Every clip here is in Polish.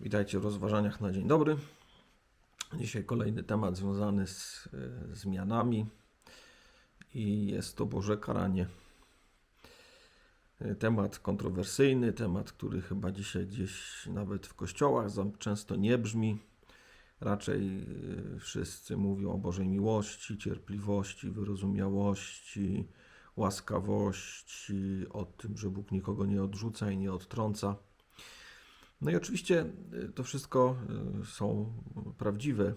Witajcie w rozważaniach na dzień dobry. Dzisiaj kolejny temat związany z e, zmianami i jest to Boże karanie. E, Temat kontrowersyjny, temat, który chyba dzisiaj gdzieś nawet w kościołach często nie brzmi. Raczej e, wszyscy mówią o Bożej miłości, cierpliwości, wyrozumiałości, łaskawości, o tym, że Bóg nikogo nie odrzuca i nie odtrąca. No i oczywiście y, to wszystko y, są prawdziwe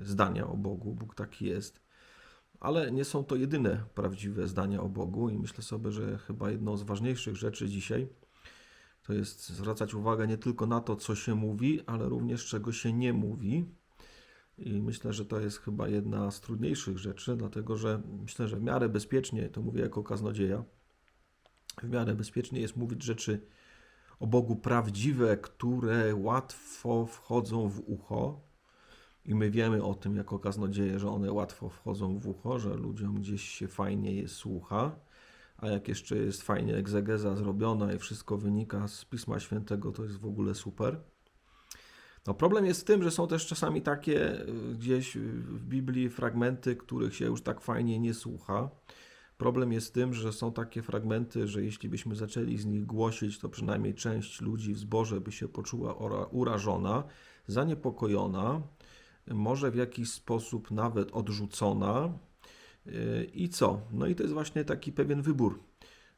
y, zdania o Bogu, Bóg taki jest, ale nie są to jedyne prawdziwe zdania o Bogu i myślę sobie, że chyba jedną z ważniejszych rzeczy dzisiaj to jest zwracać uwagę nie tylko na to, co się mówi, ale również czego się nie mówi. I myślę, że to jest chyba jedna z trudniejszych rzeczy, dlatego że myślę, że w miarę bezpiecznie, to mówię jako kaznodzieja, w miarę bezpiecznie jest mówić rzeczy o Bogu prawdziwe, które łatwo wchodzą w ucho. I my wiemy o tym jako kaznodzieje, że one łatwo wchodzą w ucho, że ludziom gdzieś się fajnie je słucha. A jak jeszcze jest fajnie egzegeza zrobiona i wszystko wynika z Pisma Świętego, to jest w ogóle super. No problem jest w tym, że są też czasami takie y, gdzieś w Biblii fragmenty, których się już tak fajnie nie słucha. Problem jest w tym, że są takie fragmenty, że jeśli byśmy zaczęli z nich głosić, to przynajmniej część ludzi w zborze by się poczuła urażona, zaniepokojona, może w jakiś sposób nawet odrzucona. Yy, I co? No i to jest właśnie taki pewien wybór.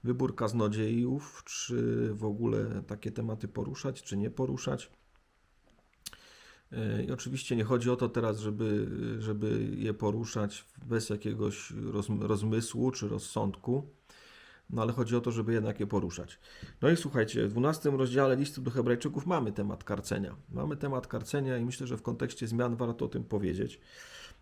Wybór kaznodziejów, czy w ogóle takie tematy poruszać, czy nie poruszać. I oczywiście nie chodzi o to teraz, żeby, żeby je poruszać bez jakiegoś rozmysłu czy rozsądku, no ale chodzi o to, żeby jednak je poruszać. No i słuchajcie, w 12 rozdziale listu do Hebrajczyków mamy temat karcenia. Mamy temat karcenia i myślę, że w kontekście zmian warto o tym powiedzieć.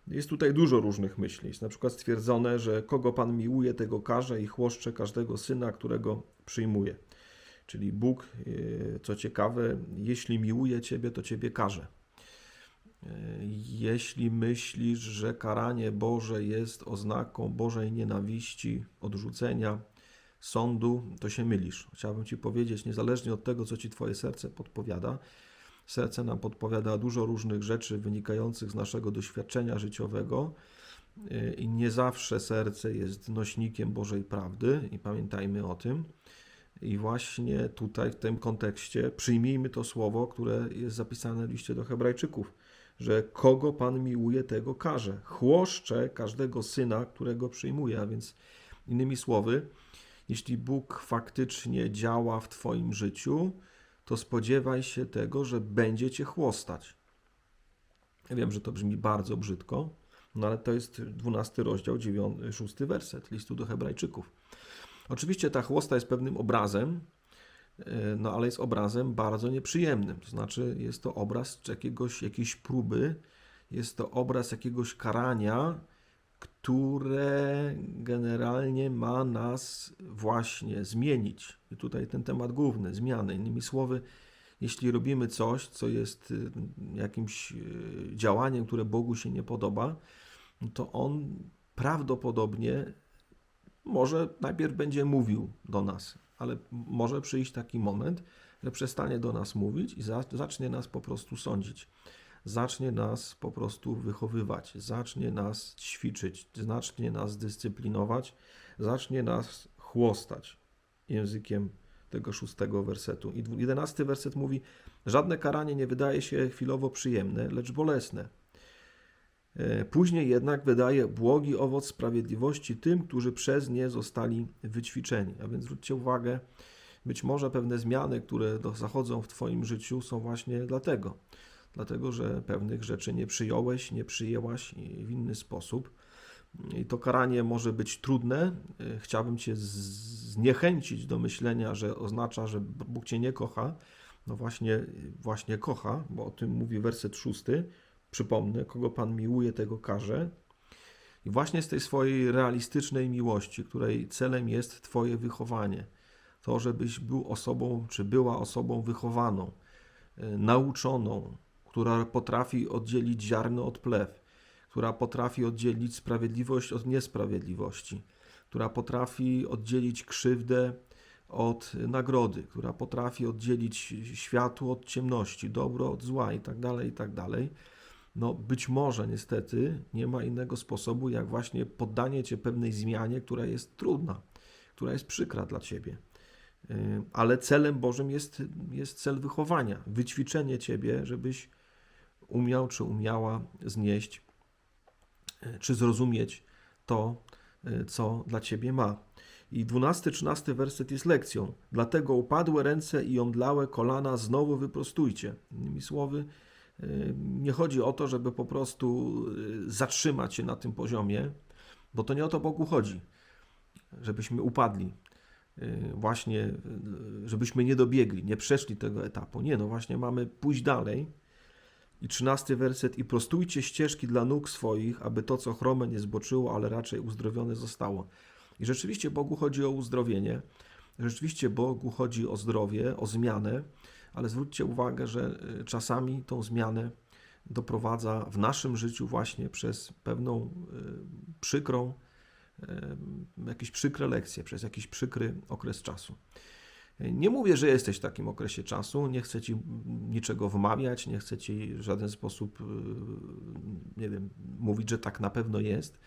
Jest tutaj dużo różnych myśli. Jest na przykład stwierdzone, że kogo Pan miłuje, tego karze i chłoszcze każdego syna, którego przyjmuje. Czyli Bóg, e, co ciekawe, jeśli miłuje Ciebie, to Ciebie karze. Jeśli myślisz, że karanie Boże jest oznaką Bożej nienawiści, odrzucenia, sądu, to się mylisz. Chciałbym Ci powiedzieć, niezależnie od tego, co Ci Twoje serce podpowiada, serce nam podpowiada dużo różnych rzeczy wynikających z naszego doświadczenia życiowego y, i nie zawsze serce jest nośnikiem Bożej prawdy i pamiętajmy o tym. I właśnie tutaj, w tym kontekście, przyjmijmy to słowo, które jest zapisane w liście do Hebrajczyków że kogo Pan miłuje, tego karze. Chłoszcze każdego syna, którego przyjmuje. A więc innymi słowy, jeśli Bóg faktycznie działa w Twoim życiu, to spodziewaj się tego, że będzie Cię chłostać. Ja wiem, że to brzmi bardzo brzydko, no ale to jest 12 rozdział, 9, 6 werset listu do Hebrajczyków. Oczywiście ta chłosta jest pewnym obrazem, no ale jest obrazem bardzo nieprzyjemnym. To znaczy, jest to obraz jakiegoś, jakiejś próby, jest to obraz jakiegoś karania, które generalnie ma nas właśnie zmienić. I tutaj ten temat główny zmiany. Innymi słowy, jeśli robimy coś, co jest y, jakimś y, działaniem, które Bogu się nie podoba, to on prawdopodobnie może najpierw będzie mówił do nas, ale może przyjść taki moment, że przestanie do nas mówić i zacznie nas po prostu sądzić. Zacznie nas po prostu wychowywać, zacznie nas ćwiczyć, zacznie nas dyscyplinować, zacznie nas chłostać językiem tego szóstego wersetu. I jedenasty werset mówi: Żadne karanie nie wydaje się chwilowo przyjemne, lecz bolesne. E, później jednak wydaje błogi owoc sprawiedliwości tym, którzy przez nie zostali wyćwiczeni. A więc zwróćcie uwagę, być może pewne zmiany, które zachodzą w Twoim życiu, są właśnie dlatego. Dlatego, że pewnych rzeczy nie przyjąłeś, nie przyjęłaś w inny sposób. I to karanie może być trudne. E, chciałbym Cię zniechęcić do myślenia, że oznacza, że Bóg Cię nie kocha. No właśnie, właśnie kocha, bo o tym mówi werset szósty Przypomnę, kogo Pan miłuje, tego karze. I właśnie z tej swojej realistycznej miłości, której celem jest Twoje wychowanie, to, żebyś był osobą, czy była osobą wychowaną, e, nauczoną, która potrafi oddzielić ziarno od plew, która potrafi oddzielić sprawiedliwość od niesprawiedliwości, która potrafi oddzielić krzywdę od nagrody, która potrafi oddzielić światło od ciemności, dobro od zła i tak No być może niestety nie ma innego sposobu, jak właśnie poddanie cię pewnej zmianie, która jest trudna, która jest przykra dla ciebie. Yy, Ale celem Bożym jest, jest cel wychowania, wyćwiczenie ciebie, żebyś umiał czy umiała znieść yy, czy zrozumieć to, yy, co dla ciebie ma. I 12-13 werset jest lekcją. Dlatego upadłe ręce i omdlałe kolana znowu wyprostujcie. Innymi słowy, nie chodzi o to, żeby po prostu yy, zatrzymać się na tym poziomie, bo to nie o to Bogu chodzi, żebyśmy upadli. Yy, Właśnie, żebyśmy nie dobiegli, nie przeszli tego etapu. Nie, no właśnie mamy pójść dalej. I trzynasty werset. I prostujcie ścieżki dla nóg swoich, aby to, co chrome, nie zboczyło, ale raczej uzdrowione zostało. I rzeczywiście Bogu chodzi o uzdrowienie, rzeczywiście Bogu chodzi o zdrowie, o zmianę, ale zwróćcie uwagę, że y, czasami tą zmianę doprowadza w naszym życiu właśnie przez pewną y, przykrą, y, jakieś przykre lekcje, przez jakiś przykry okres czasu. Nie mówię, że jesteś w takim okresie czasu, nie chcę ci niczego wmawiać, nie chcę ci w żaden sposób, nie wiem, mówić, że tak na pewno jest,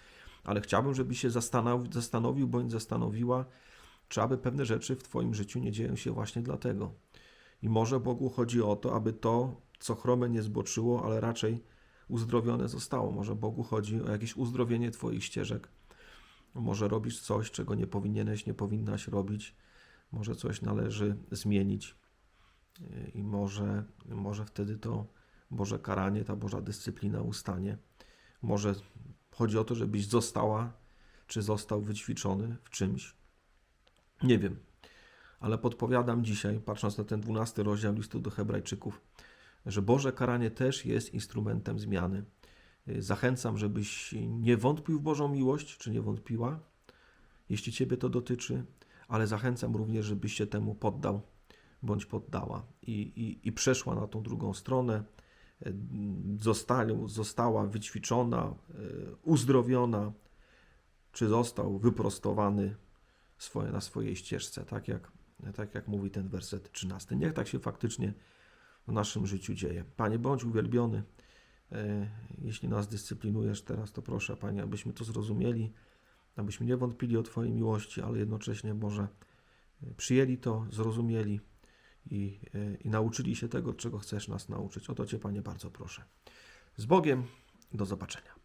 ale chciałbym, żebyś się zastanowił, zastanowił bądź zastanowiła, czy aby pewne rzeczy w Twoim życiu nie dzieją się właśnie dlatego. I może Bogu chodzi o to, aby to, co chrome nie zboczyło, ale raczej uzdrowione zostało. Może Bogu chodzi o jakieś uzdrowienie Twoich ścieżek. Może robisz coś, czego nie powinieneś, nie powinnaś robić. Może coś należy zmienić. I może, może wtedy to Boże karanie, ta Boża dyscyplina ustanie. Może chodzi o to, żebyś została, czy został wyćwiczony w czymś. Nie wiem, ale podpowiadam dzisiaj, patrząc na ten 12 rozdział listu do Hebrajczyków, że Boże karanie też jest instrumentem zmiany. Yy, Zachęcam, żebyś nie wątpił w Bożą miłość, czy nie wątpiła, jeśli Ciebie to dotyczy, ale zachęcam również, żebyś się temu poddał bądź poddała i, i, i przeszła na tą drugą stronę, e, zostali, została wyćwiczona, e, uzdrowiona, czy został wyprostowany swoje, na swojej ścieżce, tak jak, tak jak mówi ten werset 13. Niech tak się faktycznie w naszym życiu dzieje. Panie, bądź uwielbiony. E, Jeśli nas dyscyplinujesz teraz, to proszę, Panie, abyśmy to zrozumieli, abyśmy nie wątpili o Twojej miłości, ale jednocześnie może e, przyjęli to, zrozumieli i, e, i nauczyli się tego, czego chcesz nas nauczyć. O to Cię, Panie, bardzo proszę. Z Bogiem, do zobaczenia.